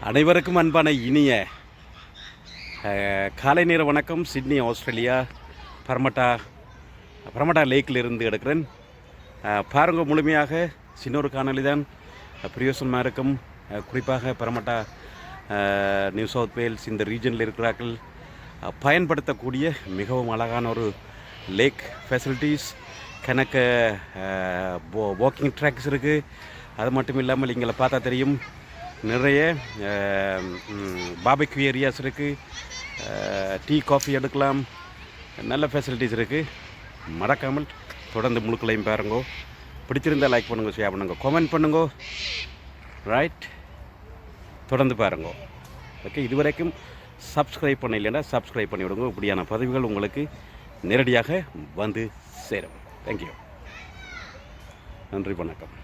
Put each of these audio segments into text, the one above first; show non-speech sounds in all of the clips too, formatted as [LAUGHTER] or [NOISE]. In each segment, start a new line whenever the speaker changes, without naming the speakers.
அனைவருக்கும் அன்பான இனிய காலை நேர வணக்கம். சிட்னி ஆஸ்திரேலியா பரமட்டா பரமட்டா லேக்கில் இருந்து எடுக்கிறேன். பாருங்கள் பாருங்க முழுமையாக சின்னொரு காணொலி தான் அஹ், இருக்கும் குறிப்பாக பரமட்டா நியூ சவுத் வேல்ஸ் இந்த ரீஜனில் இருக்கிறார்கள். பயன்படுத்தக்கூடிய மிகவும் அழகான ஒரு லேக் ஃபெசிலிட்டிஸ் கணக்க வாக்கிங் ட்ராக்ஸ் இருக்குது அது மட்டும் இல்லாமல் இங்கே பார்த்தா தெரியும் நிறைய பாபிக்யூ ஏரியாஸ் இருக்குது டீ காஃபி எடுக்கலாம். நல்ல ஃபெசிலிட்டிஸ் இருக்குது மறக்காமல் தொடர்ந்து முழுக்களையும் பாருங்கோ. பிடிச்சிருந்தால் லைக் பண்ணுங்க ஷேர் பண்ணுங்கள் கமெண்ட் பண்ணுங்க. ரைட் தொடர்ந்து பாருங்க. ஓகே இதுவரைக்கும் சப்ஸ்கிரைப் பண்ண இல்லைன்னா சப்ஸ்கிரைப் பண்ணி விடுங்க. இப்படியான பதவிகள் உங்களுக்கு நேரடியாக வந்து சேரும். தேங்க்யூ நன்றி வணக்கம்.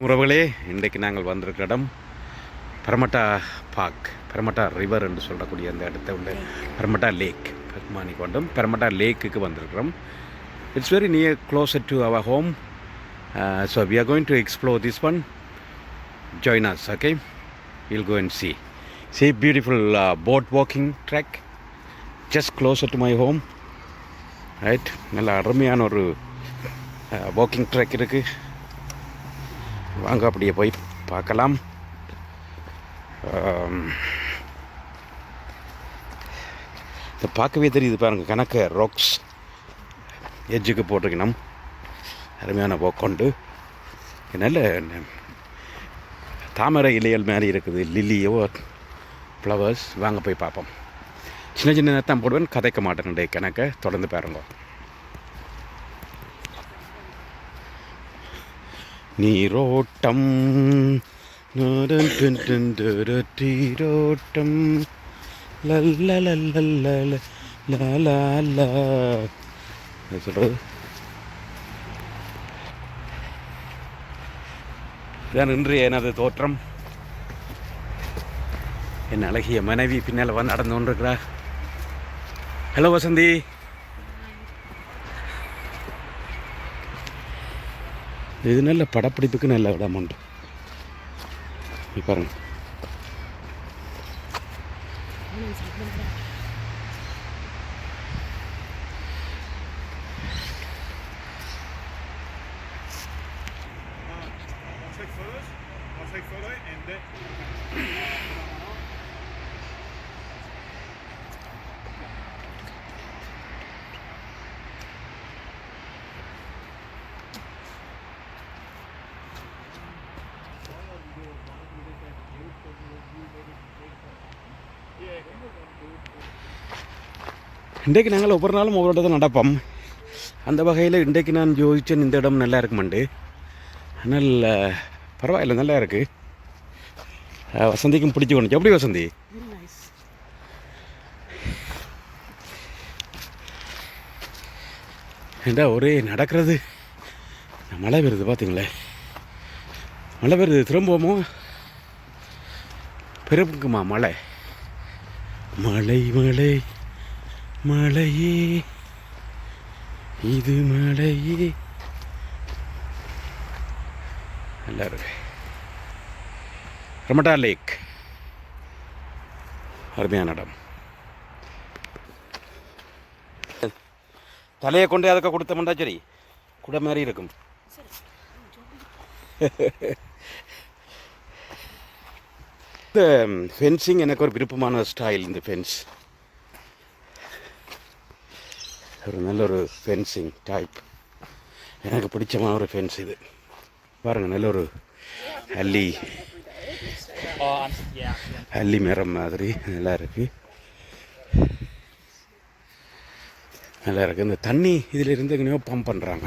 உறவுகளே இன்றைக்கு நாங்கள் வந்திருக்கிற இடம் பரமட்டா பார்க் பரமட்டா ரிவர் என்று சொல்லக்கூடிய அந்த இடத்த உள்ள பரமட்டா லேக் பெருமானி கொண்டும் பரமட்டா லேக்குக்கு வந்திருக்கிறோம். It's very near closer to our home so we are going to explore this one join us okay will go and see see beautiful boat walking track just closer to my home right நல்ல அருமையான ஒரு walking track இருக்குது வாங்க அப்படியே போய் பார்க்கலாம். இது பார்க்கவே தெரியுது பாருங்கள் கணக்க ராக்ஸ் எஜ்ஜுக்கு போட்டிருக்கணும். அருமையான போக்கொண்டு. நல்ல தாமரை இலைகள் மாதிரி இருக்குது லில்லியோ ஃப்ளவர்ஸ் வாங்க போய் பார்ப்போம். சின்ன சின்ன நேரத்தான் போடுவேன் கதைக்க மாட்டேன் கணக்க. தொடர்ந்து பாருங்க. நீரோட்டம் நீரோட்டம் லல்ல லல்ல டர தீரோட்டம். என்ன சொல்றது இதான் இன்றைய எனது தோற்றம் என் அழகிய மனைவி பின்னால் வந்து நடந்து கொண்டிருக்கிறா ஹலோ வசந்தி இது நல்ல படப்பிடிப்புக்கு நல்ல இடம் உண்டு. பாருங்க.
I'll photos. I'll take photo and then.
இன்றைக்கு நாங்கள் ஒவ்வொரு நாளும் ஒவ்வொரு இடத்துல நடப்போம் அந்த வகையில் இன்றைக்கு நான் யோசித்தேன் இந்த இடம் நல்லா இருக்குமெண்டு ஆனால் பரவாயில்ல நல்லா இருக்கு. வசந்திக்கும் பிடிச்சி கொண்டு எப்படி வசந்தி? ஏண்டா ஒரே நடக்கிறது. மழை வருது பார்த்தீங்களே மழை வருது திரும்புவோமோ? பெருக்குமா மழை? மழை மழை மழையே. இது மழையே. நல்லா இருக்கு ரமட்டா லேக். அருமையான இடம். தலையை கொண்டு அதுக்கு கொடுத்தோம்டா சரி கூட மாதிரி இருக்கும். இந்த ஃபென்சிங் எனக்கு ஒரு விருப்பமான ஸ்டைல் இந்த ஃபென்ஸ் ஒரு நல்ல ஒரு ஃபென்சிங் டைப் எனக்கு பிடிச்சமான ஒரு ஃபென்ஸ் இது. பாருங்கள் நல்ல ஒரு அல்லி அல்லி மரம் மாதிரி நல்லா இருக்கு. நல்லா இருக்கு. இந்த தண்ணி இதில் இருந்து எங்கேயோ பம்ப் பண்ணுறாங்க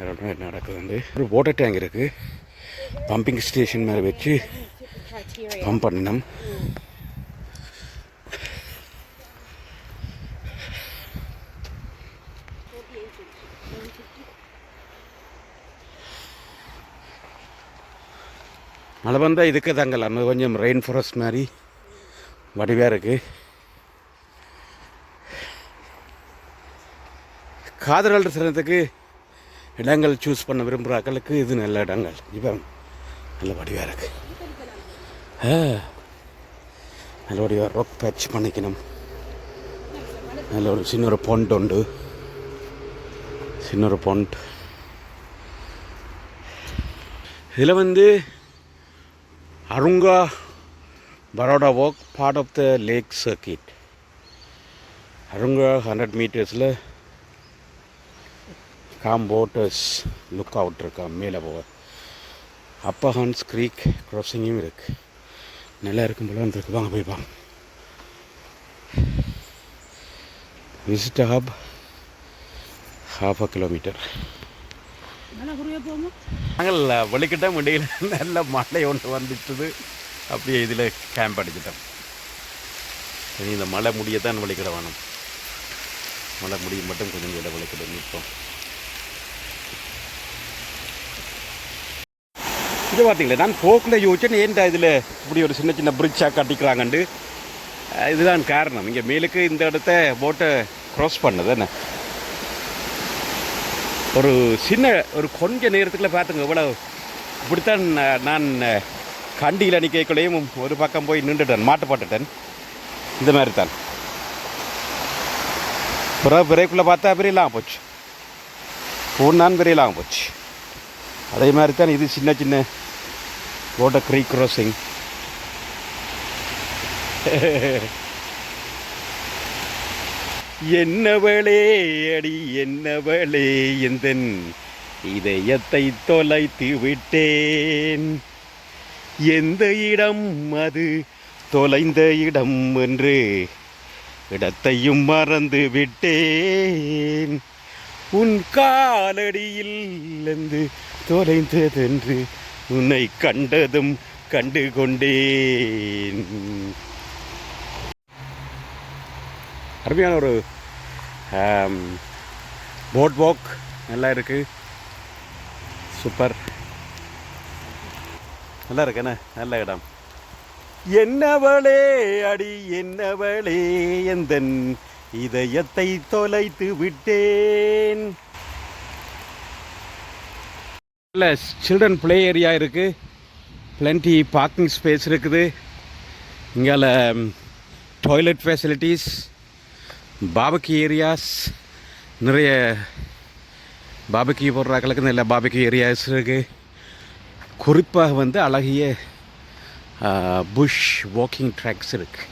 என்ன நடக்குது வந்து ஒரு வாட்டர் டேங்க் இருக்குது பம்பிங் ஸ்டேஷன் மேலே வச்சு பம்ப் பண்ணினோம் மழை வந்தால் இதுக்கு தாங்கல் அந்த கொஞ்சம் ரெயின் ஃபாரஸ்ட் மாதிரி வடிவாக இருக்குது காதல் சிறந்ததுக்கு இடங்கள் சூஸ் பண்ண விரும்புகிறாக்களுக்கு இது நல்ல இடங்கள். இப்போ நல்ல வடிவாக இருக்குது நல்ல வடிவாக ரொக் பேட்ச் பண்ணிக்கணும். நல்ல ஒரு சின்ன ஒரு பொண்ட் உண்டு. சின்ன ஒரு பொண்ட் இதில் வந்து அருங்கா Baroda walk part of the lake circuit அருங்கா hundred மீட்டர்ஸில் காம் போட்டர்ஸ் லுக் அவுட் இருக்கா மேலே போக. அப்பா ஹான்ஸ் க்ரீக் க்ராசிங்கும் இருக்குது நல்லா இருக்கும் போல இருக்கு வாங்க போய் வாங்க visit hub half a kilometre நாங்கள் வெளிக்கிட்ட முடியல நல்ல மழை ஒன்று வந்துட்டுது. அப்படியே இதில் கேம்ப் அடிச்சிட்டோம். இனி இந்த மழை முடியத்தான் வெளிக்கிட வேணும். மழை முடியும் மட்டும் கொஞ்சம் இடம் வெளிக்கிட. நிற்போம். இது பார்த்தீங்களா? நான் போக்கில் யோசிச்சேன். ஏன்டா இதில் இப்படி ஒரு சின்ன சின்ன பிரிட்ஜாக கட்டிக்கிறாங்கண்டு இதுதான் காரணம். இங்கே மேலுக்கு இந்த இடத்த போட்டை க்ராஸ் பண்ணது என்ன? ஒரு சின்ன ஒரு கொஞ்ச நேரத்துக்குள்ள பார்த்துங்க இவ்வளோ இப்படித்தான் நான் கண்டியில் நிற்கக்குள்ளேயும் ஒரு பக்கம் போய் நின்றுட்டேன் மாட்டுப்பட்டுட்டேன் இந்த மாதிரி தான் பிறகு பிறகுக்குள்ளே பார்த்தா பெரியலாம் போச்சு. பூர்ணான் பெரியலாம் போச்சு. அதே மாதிரி தான் இது சின்ன சின்ன ஓட்ட க்ரீ க்ராசிங். [LAUGHS] என்னவளே அடி என்னவளே எந்தன் இதயத்தை தொலைத்து விட்டேன். எந்த இடம் அது? தொலைந்த இடம் என்று இடத்தையும் மறந்து விட்டேன். உன் காலடியில் இருந்து தொலைந்ததென்று உன்னை கண்டதும் கண்டு கொண்டேன். அருமையான ஒரு போட் வாக் நல்லா இருக்குது சூப்பர். நல்லா இருக்குண்ணே நல்ல இடம். என்னவளே அடி என்னவளே எந்தன் இதயத்தை தொலைத்து விட்டேன். இல்லை சில்ட்ரன் ப்ளே ஏரியா இருக்குது பிளண்டி பார்க்கிங் ஸ்பேஸ் இருக்குது. இங்கால டாய்லெட் ஃபெசிலிட்டிஸ் பாபக்கி ஏரியாஸ் நிறைய பாபக்கி போடுறாக்களுக்கு நல்ல பாபக்கி ஏரியாஸ் இருக்குது குறிப்பாக வந்து அழகிய புஷ் வாக்கிங் ட்ராக்ஸ் இருக்குது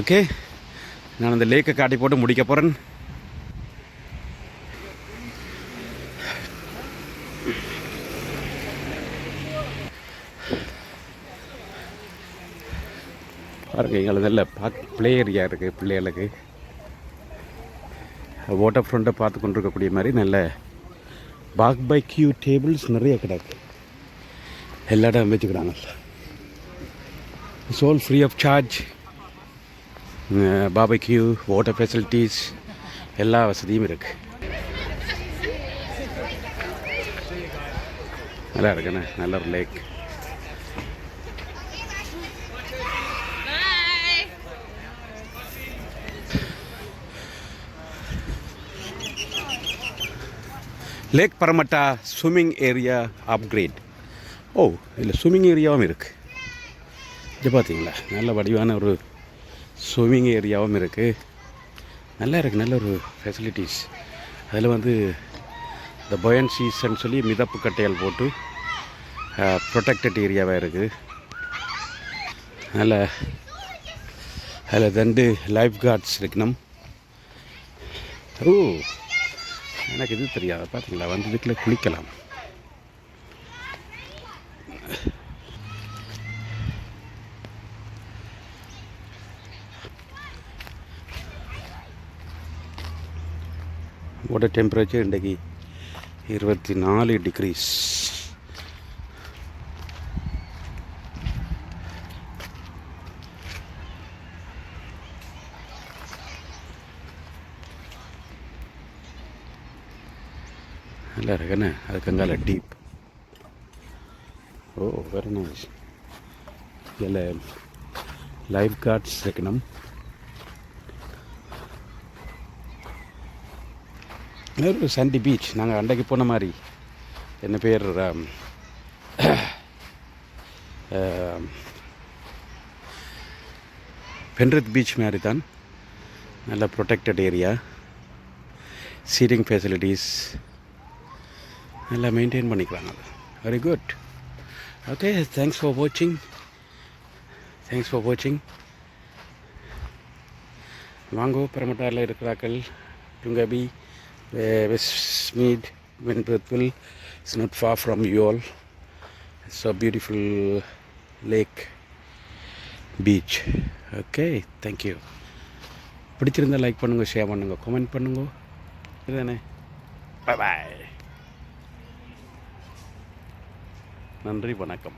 ஓகே நான் அந்த லேக்கை காட்டி போட்டு முடிக்க போகிறேன் பாருங்க எங்களுக்கு நல்ல பார்க் பிளே ஏரியா இருக்குது பிள்ளைகளுக்கு. வாட்டர் ஃப்ரண்ட்டை பார்த்து கொண்டிருக்கக்கூடிய மாதிரி நல்ல பாக் பை கியூ டேபிள்ஸ் நிறைய கிடக்கு. எல்லா இடம் வச்சுக்கிறாங்க it's all free of charge barbecue water facilities எல்லா வசதியும் இருக்குது நல்லா இருக்குண்ணே. நல்ல ஒரு lake lake Parramatta swimming area upgrade ஓ இல்லை ஸ்விம்மிங் ஏரியாவும் இருக்குது இது பார்த்தீங்களா நல்ல வடிவான ஒரு ஸ்விம்மிங் ஏரியாவும் இருக்குது நல்லா இருக்குது நல்ல ஒரு ஃபெசிலிட்டிஸ் அதில் வந்து இந்த பயன் சீசன் சொல்லி மிதப்பு கட்டையால் போட்டு ப்ரொடெக்டட் ஏரியாவாக இருக்குது நல்ல அதில் ரெண்டு லைஃப் கார்ட்ஸ் இருக்கணும். ஓ எனக்கு இது தெரியாது பார்த்தீங்களா வந்து வீட்டில் குளிக்கலாம். வாட்டர் டெம்பரேச்சர் இன்றைக்கு இருபத்தி நாலு டிகிரிஸ் நல்லா இருக்குண்ணே அதுக்கு அங்கால டீப் ஓ வெரி நைஸ் இதில் லைஃப் கார்ட்ஸ் இருக்கணும். ஒரு சண்டி பீச் நாங்கள் அன்றைக்கு போன மாதிரி. என்ன பேர் ஆம், பென்ரித் பீச் மாதிரி தான். நல்ல ப்ரொடெக்டட் ஏரியா சீட்டிங் ஃபெசிலிட்டிஸ் நல்லா மெயின்டைன் பண்ணிக்கிறாங்க அது. Very good okay thanks for வாட்சிங் தேங்க்ஸ் ஃபார் வாட்சிங் வாங்கோ பெரமட்டாரில் இருக்கிறார்கள். டுங்கபி Westmead வென்புல் it's not for from you all it's a beautiful lakh beach okay thank you பிடிச்சிருந்தால் லைக் பண்ணுங்கள் ஷேர் பண்ணுங்கள் கமெண்ட் பண்ணுங்க இதுதானே பாய் நன்றி வணக்கம்.